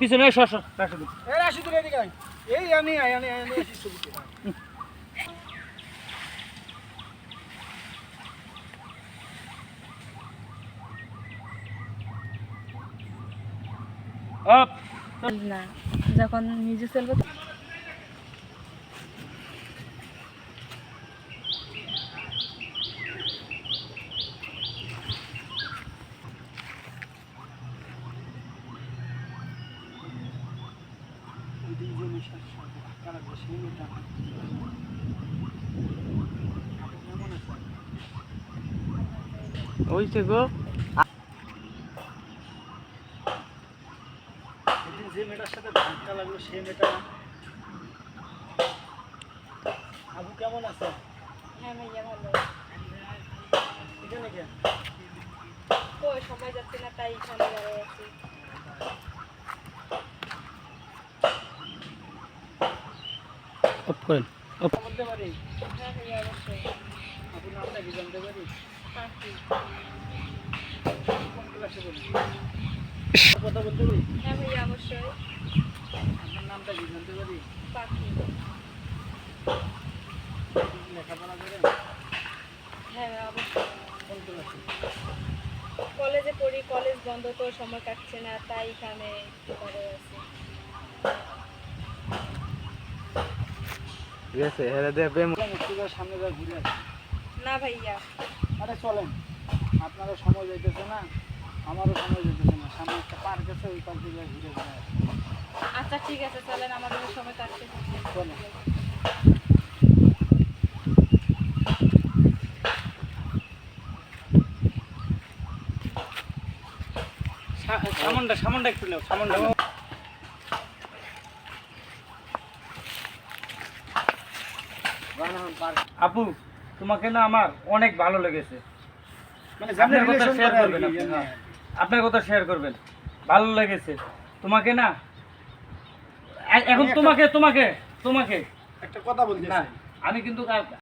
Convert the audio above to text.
পিছনে সর সর রাশিদুল। এদিকে এই আমি আয়, আমি আমি আপ না যখন নিজে চলবো তো- ওইছে গো যে মেয়েটার সাথে ধাক্কা লাগল সেই মেয়েটা আবু কেমন আছে? হ্যাঁ ভাইয়া ভালো। এখানে কে? সময় যাচ্ছে না তাই এখানে দাঁড়িয়ে আছি অফ করেন, অফ। বলতে পারি হ্যাঁ অবশ্যই আপু নামটা হ্যাঁ অবশ্যই নামটা পাখি লেখাপড়া হ্যাঁ অবশ্যই কলেজে পড়ি, কলেজ বন্ধ তো, সময় কাটছে না, তাই এখানে দাঁড়িয়ে আছি ঠিক আছে হেরে দে প্রেম সামনে যা ঘুরে না ভাইয়া। আরে চলেন আপনারও সময় যাইতেছে না আমারও সময় যাইতেছে না সামনে একটা পার্ক আছে ওই পার্কে যা ঘুরে ঘুরে আচ্ছা ঠিক আছে চলেন আমাদের সময় কাটছে। চলেন। সামনটা সামনটা একটু নাও সামনটা নাও। বানান পার্ক আপু তোমাকে না আমার অনেক ভালো লেগেছে। মানে আপনার কথা শেয়ার করবেন। হ্যাঁ। আপনার কথা শেয়ার করবেন। ভালো লেগেছে। তোমাকে না এখন তোমাকে তোমাকে তোমাকে। একটা কথা বলছি না আমি কিন্তু